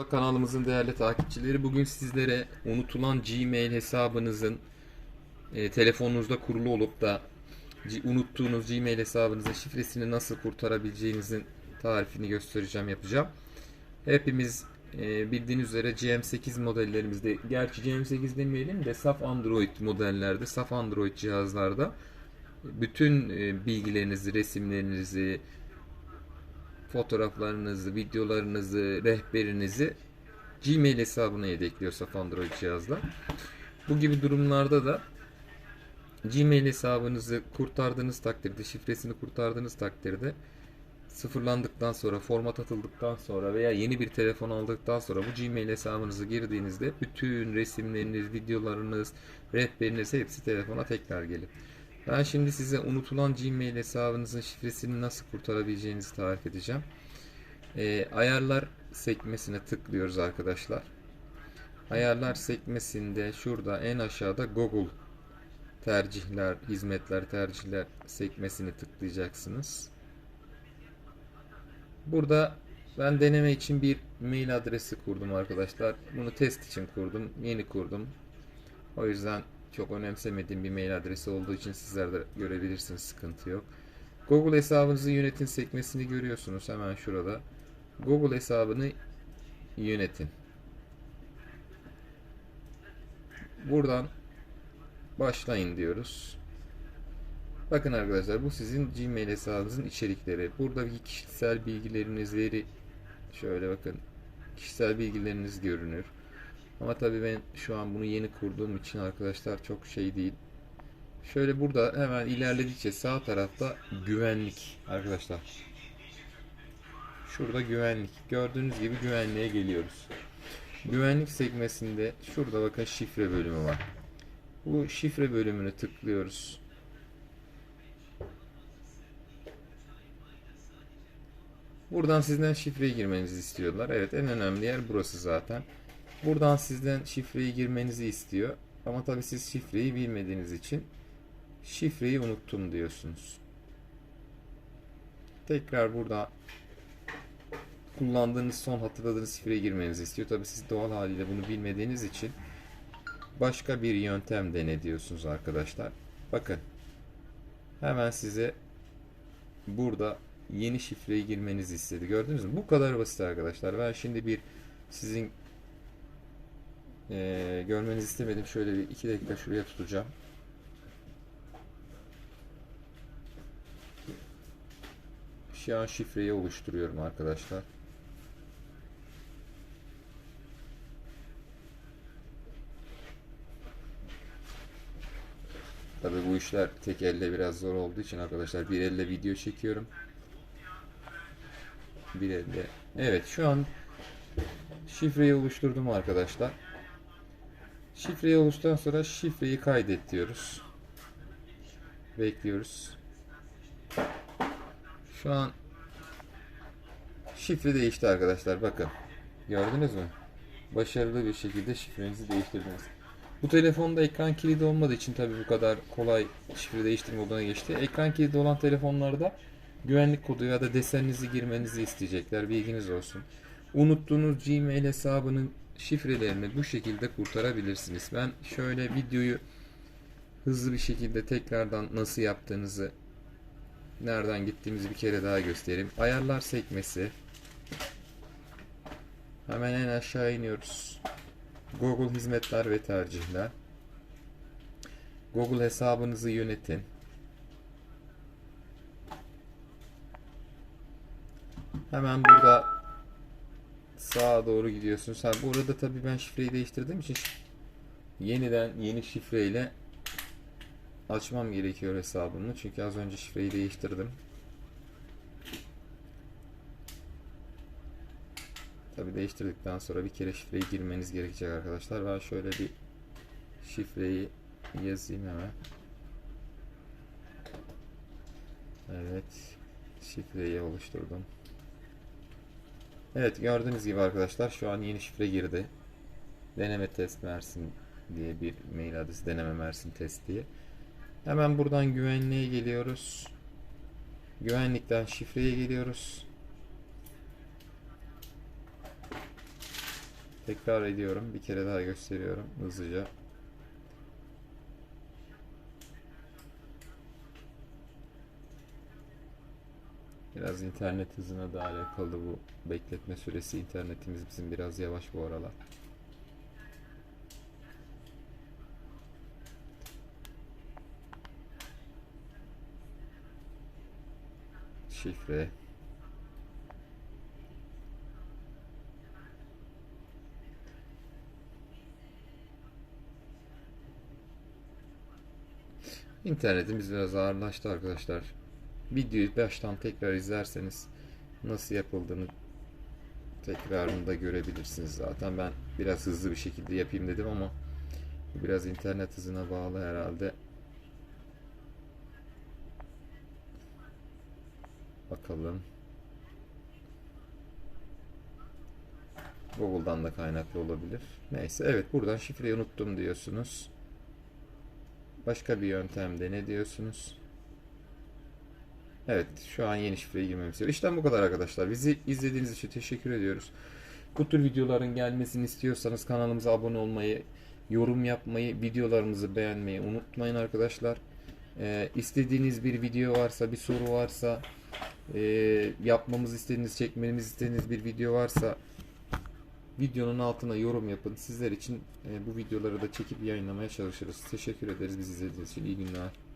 Merhaba kanalımızın değerli takipçileri. Bugün sizlere unutulan Gmail hesabınızın e, telefonunuzda kurulu olup da unuttuğunuz Gmail hesabınızın şifresini nasıl kurtarabileceğinizin tarifini göstereceğim, yapacağım. Hepimiz e, bildiğiniz üzere GM8 modellerimizde, gerçi GM8 demeyelim de saf Android modellerde, saf Android cihazlarda bütün e, bilgilerinizi, resimlerinizi, fotoğraflarınızı, videolarınızı, rehberinizi Gmail hesabına yedekliyor saf Android cihazlar. Bu gibi durumlarda da Gmail hesabınızı kurtardığınız takdirde, şifresini kurtardığınız takdirde sıfırlandıktan sonra, format atıldıktan sonra veya yeni bir telefon aldıktan sonra bu Gmail hesabınızı girdiğinizde bütün resimleriniz, videolarınız, rehberiniz hepsi telefona tekrar gelir. Ben şimdi size unutulan Gmail hesabınızın şifresini nasıl kurtarabileceğinizi tarif edeceğim. Ee, ayarlar sekmesine tıklıyoruz arkadaşlar. Ayarlar sekmesinde şurada en aşağıda Google tercihler, hizmetler, tercihler sekmesini tıklayacaksınız. Burada ben deneme için bir mail adresi kurdum arkadaşlar. Bunu test için kurdum. Yeni kurdum. O yüzden çok önemsemediğim bir mail adresi olduğu için sizler de görebilirsiniz. Sıkıntı yok. Google hesabınızı yönetin sekmesini görüyorsunuz hemen şurada. Google hesabını yönetin. Buradan başlayın diyoruz. Bakın arkadaşlar bu sizin Gmail hesabınızın içerikleri. Buradaki kişisel bilgileriniz veri şöyle bakın kişisel bilgileriniz görünür. Ama tabii ben şu an bunu yeni kurduğum için arkadaşlar çok şey değil. Şöyle burada hemen ilerledikçe sağ tarafta güvenlik arkadaşlar. Şurada güvenlik. Gördüğünüz gibi güvenliğe geliyoruz. Güvenlik sekmesinde şurada bakın şifre bölümü var. Bu şifre bölümünü tıklıyoruz. Buradan sizden şifreyi girmenizi istiyorlar. Evet en önemli yer burası zaten. Buradan sizden şifreyi girmenizi istiyor. Ama tabii siz şifreyi bilmediğiniz için şifreyi unuttum diyorsunuz. Tekrar burada kullandığınız son hatırladığınız şifreyi girmenizi istiyor. Tabii siz doğal haliyle bunu bilmediğiniz için başka bir yöntem dene diyorsunuz arkadaşlar. Bakın hemen size burada yeni şifreyi girmenizi istedi. Gördünüz mü? Bu kadar basit arkadaşlar. Ben şimdi bir sizin ee, görmenizi istemedim. Şöyle bir iki dakika şuraya tutacağım. Şu an şifreyi oluşturuyorum arkadaşlar. Tabii bu işler tek elle biraz zor olduğu için arkadaşlar bir elle video çekiyorum. Bir elle. Evet şu an şifreyi oluşturdum arkadaşlar. Şifreyi oluştuktan sonra şifreyi kaydet diyoruz. Bekliyoruz. Şu an şifre değişti arkadaşlar bakın. Gördünüz mü? Başarılı bir şekilde şifrenizi değiştirdiniz. Bu telefonda ekran kilidi olmadığı için tabii bu kadar kolay şifre değiştirme moduna geçti. Ekran kilidi olan telefonlarda güvenlik kodu ya da deseninizi girmenizi isteyecekler. Bilginiz olsun. Unuttuğunuz Gmail hesabının şifrelerini bu şekilde kurtarabilirsiniz. Ben şöyle videoyu hızlı bir şekilde tekrardan nasıl yaptığınızı nereden gittiğimizi bir kere daha göstereyim. Ayarlar sekmesi. Hemen en aşağı iniyoruz. Google hizmetler ve tercihler. Google hesabınızı yönetin. Hemen burada sağa doğru gidiyorsunuz. Ha, bu arada tabii ben şifreyi değiştirdiğim için yeniden yeni şifreyle açmam gerekiyor hesabımı. Çünkü az önce şifreyi değiştirdim. Tabii değiştirdikten sonra bir kere şifreyi girmeniz gerekecek arkadaşlar. Ben şöyle bir şifreyi yazayım hemen. Evet. Şifreyi oluşturdum. Evet gördüğünüz gibi arkadaşlar şu an yeni şifre girdi. Deneme test Mersin diye bir mail adresi deneme Mersin test diye. Hemen buradan güvenliğe geliyoruz. Güvenlikten şifreye geliyoruz. Tekrar ediyorum. Bir kere daha gösteriyorum hızlıca. Biraz internet hızına da alakalı bu bekletme süresi. İnternetimiz bizim biraz yavaş bu aralar. Şifre. İnternetimiz biraz ağırlaştı arkadaşlar. Videoyu baştan tekrar izlerseniz nasıl yapıldığını tekrarını da görebilirsiniz zaten. Ben biraz hızlı bir şekilde yapayım dedim ama biraz internet hızına bağlı herhalde. Bakalım. Google'dan da kaynaklı olabilir. Neyse evet buradan şifreyi unuttum diyorsunuz. Başka bir yöntem dene diyorsunuz. Evet şu an yeni şifreyi girmemi istiyor. İşte bu kadar arkadaşlar. Bizi izlediğiniz için teşekkür ediyoruz. Bu tür videoların gelmesini istiyorsanız kanalımıza abone olmayı, yorum yapmayı, videolarımızı beğenmeyi unutmayın arkadaşlar. Ee, istediğiniz bir video varsa, bir soru varsa, e, yapmamızı istediğiniz, çekmemizi istediğiniz bir video varsa videonun altına yorum yapın. Sizler için e, bu videoları da çekip yayınlamaya çalışırız. Teşekkür ederiz bizi izlediğiniz için. İyi günler.